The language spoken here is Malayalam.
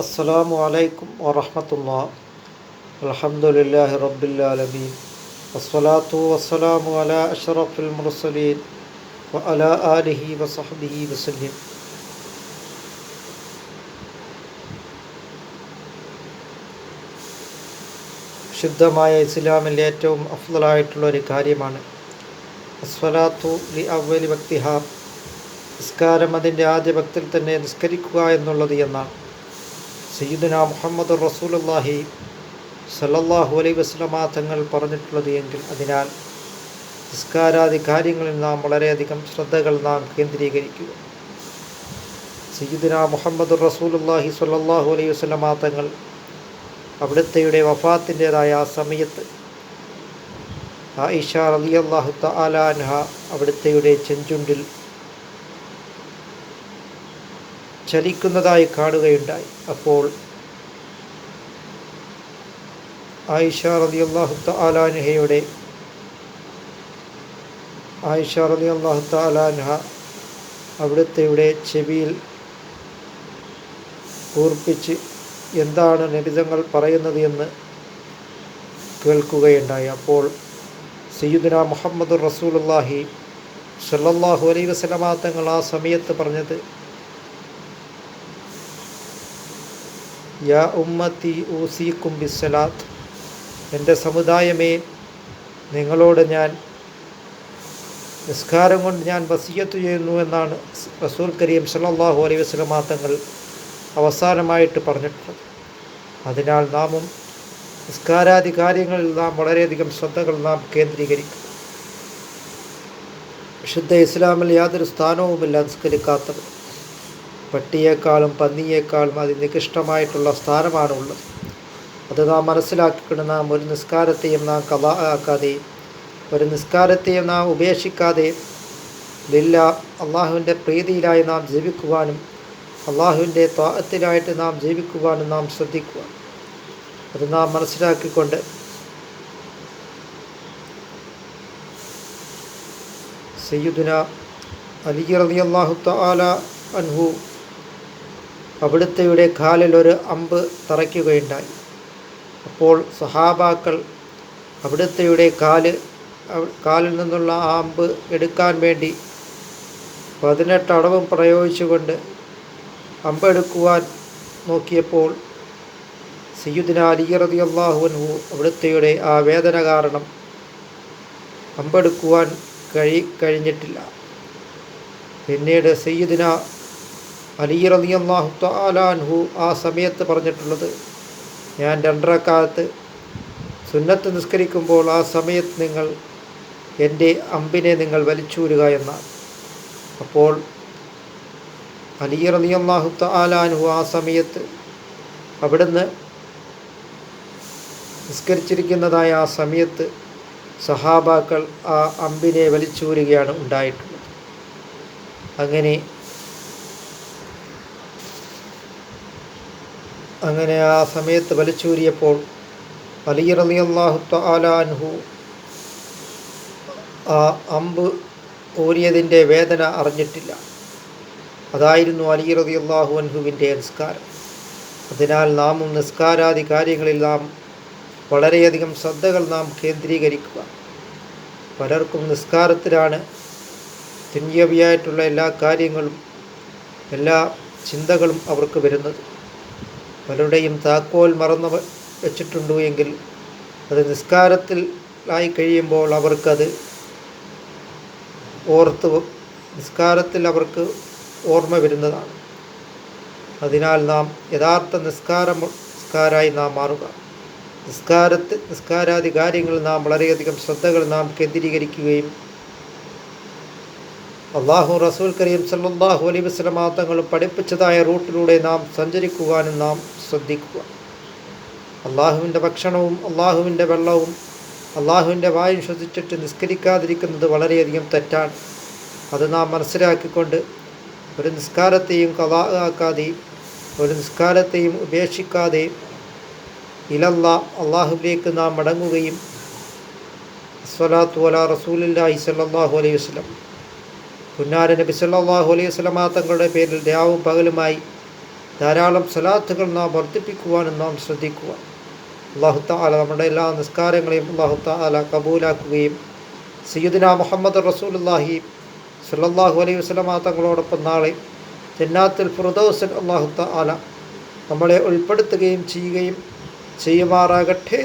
അസ്സലാമു അലൈക്കും വറഹമത്തുള്ള. അലഹമുല്ലാഹി റബ്ബില്ലാലമീൻ വസ്സലാത്തു വസ്സലാമു അല അഷറഫുൽ മുർസലീൻ വ അല ആലിഹി വസഹബിഹി വസല്ലിം. ശുദ്ധമായ ഇസ്ലാമിലെ ഏറ്റവും അഫ്ലായിട്ടുള്ള ഒരു കാര്യമാണ് അസ്വലാത്തു ലി അവലി ഭക്തിഹ നിസ്കാരം അതിന്റെ ആദ്യ ഭക്തിൽ തന്നെ നിസ്കരിക്കുക എന്നുള്ളത് എന്നാണ്. സയ്യിദുന മുഹമ്മദ് റസൂലുള്ളാഹി സല്ലല്ലാഹു അലൈ വസല്ലമ തങ്ങൾ പറഞ്ഞിട്ടുള്ളത് എങ്കിൽ അതിനാൽ നിസ്കാരാദി കാര്യങ്ങളിൽ നാം വളരെയധികം ശ്രദ്ധകൾ നാം കേന്ദ്രീകരിക്കുക. സയ്യിദന മുഹമ്മദ് റസൂലുള്ളാഹി സല്ലല്ലാഹു അലൈ വസല്ലമ തങ്ങൾ അവിടുത്തെയുടെ വഫാത്തിന്റെതായ ആ സമയത്ത് ആയിഷ റളിയല്ലാഹു തആല അൻഹ അവിടുത്തെയുടെ ചെഞ്ചുണ്ടിൽ ചലിക്കുന്നതായി കാണുകയുണ്ടായി. അപ്പോൾ ആയിഷ റളിയല്ലാഹു തആല അൻഹയുടെ ആയിഷ റളിയല്ലാഹു തആല അൻഹ അവിടുത്തെയുടെ ചെവിയിൽ കൂർപ്പിച്ച് എന്താണ് നബിതങ്ങൾ പറയുന്നത് എന്ന് കേൾക്കുകയുണ്ടായി. അപ്പോൾ സയ്യുദിന മുഹമ്മദ് റസൂലുള്ളാഹി സല്ലാഹു അലൈഹി വസല്ലമ തങ്ങൾ ആ സമയത്ത് പറഞ്ഞത് യാ ഉമ്മത്തി ഊസീക്കും ബിസ്സലാത്ത്. എന്റെ സമുദായമേ നിങ്ങളോട് ഞാൻ നിസ്കാരം കൊണ്ട് ഞാൻ വസീയത്ത് ചെയ്യുന്നു എന്നാണ് റസൂൽ കരീം സലാഹു അലൈഹി വസല്ലമ തങ്ങൾ അവസാനമായിട്ട് പറഞ്ഞിട്ടുള്ളത്. അതിനാൽ നാമും നിസ്കാരാദി കാര്യങ്ങളിൽ നാം വളരെയധികം ശ്രദ്ധകൾ നാം കേന്ദ്രീകരിക്കും. വിശുദ്ധ ഇസ്ലാമിൽ യാതൊരു സ്ഥാനവുമില്ല നിസ്കരിക്കാത്തത്. പട്ടിയേക്കാളും പന്നിയേക്കാളും അതിന് നികൃഷ്ടമായിട്ടുള്ള സ്ഥാനമാണ് ഉള്ളത് അത് നാം മനസ്സിലാക്കിക്കൊണ്ട് നാം ഒരു നിസ്കാരത്തെയും നാം കഥ ആക്കാതെ ഒരു നിസ്കാരത്തെയും നാം ഉപേക്ഷിക്കാതെ ലില്ല അള്ളാഹുവിന്റെ പ്രീതിയിലായി നാം ജീവിക്കുവാനും അള്ളാഹുവിന്റെ താഹത്തിലായിട്ട് നാം ജീവിക്കുവാനും നാം ശ്രദ്ധിക്കുക. അത് നാം മനസ്സിലാക്കിക്കൊണ്ട് സയ്യുദുന അലി റളിയല്ലാഹു തആല അൻഹു അവിടുത്തെയുടെ കാലിൽ ഒരു അമ്പ് തറയ്ക്കുകയുണ്ടായി. അപ്പോൾ സഹാബാക്കൾ അവിടുത്തെയുടെ കാൽ കാലിൽ നിന്നുള്ള ആ അമ്പ് എടുക്കാൻ വേണ്ടി പതിനെട്ട് അടവും പ്രയോഗിച്ചുകൊണ്ട് അമ്പെടുക്കുവാൻ നോക്കിയപ്പോൾ സയ്യുദിന അലി റളിയല്ലാഹു അൻഹു അവിടുത്തെയുടെ ആ വേദന കാരണം അമ്പെടുക്കുവാൻ കഴി കഴിഞ്ഞിട്ടില്ല. പിന്നീട് സയ്യിദിന അലി റളിയല്ലാഹു തആല അൻഹു ആ സമയത്ത് പറഞ്ഞിട്ടുള്ളത് ഞാൻ രണ്ടരക്കാലത്ത് സുന്നത്ത് നിസ്കരിക്കുമ്പോൾ ആ സമയത്ത് നിങ്ങൾ എന്റെ അമ്പിനെ നിങ്ങൾ വലിച്ചൂരുക എന്നാണ്. അപ്പോൾ അലി റളിയല്ലാഹു തആല അൻഹു ആ സമയത്ത് അവിടുന്ന് നിസ്കരിച്ചിരിക്കുന്നതായ ആ സമയത്ത് സഹാബാക്കൾ ആ അമ്പിനെ വലിച്ചൂരുകയാണ് ഉണ്ടായിട്ടുള്ളത്. അങ്ങനെ അങ്ങനെ ആ സമയത്ത് വലിച്ചൂരിയപ്പോൾ അലി റളിയല്ലാഹു തആല അൻഹു ആ അമ്പ് ഊരിയതിന്റെ വേദന അറിഞ്ഞിട്ടില്ല. അതായിരുന്നു അലി റളിയല്ലാഹു അൻഹുവിന്റെ നിസ്കാരം. അതിനാൽ നാമും നിസ്കാരാദി കാര്യങ്ങളിൽ നാം വളരെയധികം ശ്രദ്ധകൾ നാം കേന്ദ്രീകരിക്കുക. പലർക്കും നിസ്കാരത്തിലാണ് തുന്യവിയായിട്ടുള്ള എല്ലാ കാര്യങ്ങളും എല്ലാ ചിന്തകളും അവർക്ക് വരുന്നത്. പലരുടെയും താക്കോൽ മറന്നു വെച്ചിട്ടുണ്ടു എങ്കിൽ അത് നിസ്കാരത്തിൽ ആയി കഴിയുമ്പോൾ അവർക്കത് ഓർത്ത് നിസ്കാരത്തിൽ അവർക്ക് ഓർമ്മ വരുന്നതാണ്. അതിനാൽ നാം യഥാർത്ഥ നിസ്കാരം നിസ്കാരായി നാം മാറുക. നിസ്കാരത്തിൽ നിസ്കാരാദി കാര്യങ്ങൾ നാം വളരെയധികം ശ്രദ്ധകൾ നാം കേന്ദ്രീകരിക്കുകയും അള്ളാഹു റസൂൽ കരീം സല്ലാഹു അലൈഹി വസ്ലമാ തങ്ങൾ പഠിപ്പിച്ചതായ റൂട്ടിലൂടെ നാം സഞ്ചരിക്കുവാനും നാം ശ്രദ്ധിക്കുക. അള്ളാഹുവിന്റെ ഭക്ഷണവും അള്ളാഹുവിന്റെ വെള്ളവും അള്ളാഹുവിന്റെ വായു ശ്വസിച്ചിട്ട് നിസ്കരിക്കാതിരിക്കുന്നത് വളരെയധികം തെറ്റാണ്. അത് നാം മനസ്സിലാക്കിക്കൊണ്ട് ഒരു നിസ്കാരത്തെയും കലാക്കാതെയും ഒരു നിസ്കാരത്തെയും ഉപേക്ഷിക്കാതെയും ഇലല്ല അള്ളാഹുവിലേക്ക് നാം മടങ്ങുകയും സ്വലാത്തു അല റസൂലില്ലാഹി സല്ലല്ലാഹു അലൈഹി വസല്ലം. പുന്നാര നബി സല്ലാഹു അലൈഹി സ്വലമാ തങ്ങളുടെ പേരിൽ രാവും പകലുമായി ധാരാളം സലാത്തുകൾ നാം വർദ്ധിപ്പിക്കുവാനും നാം ശ്രദ്ധിക്കുക അള്ളാഹു താല നമ്മുടെ എല്ലാ നിസ്കാരങ്ങളെയും അള്ളാഹു താല കബൂലാക്കുകയും സയ്യുദിന മുഹമ്മദ് റസൂലുല്ലാഹി സല്ലാഹു അലൈഹി വസ്ലമാ തങ്ങളോടൊപ്പം നാളെ ജന്നാത്തുൽ അള്ളാഹു താല നമ്മളെ ഉൾപ്പെടുത്തുകയും ചെയ്യുകയും ചെയ്യുമാറാകട്ടെ.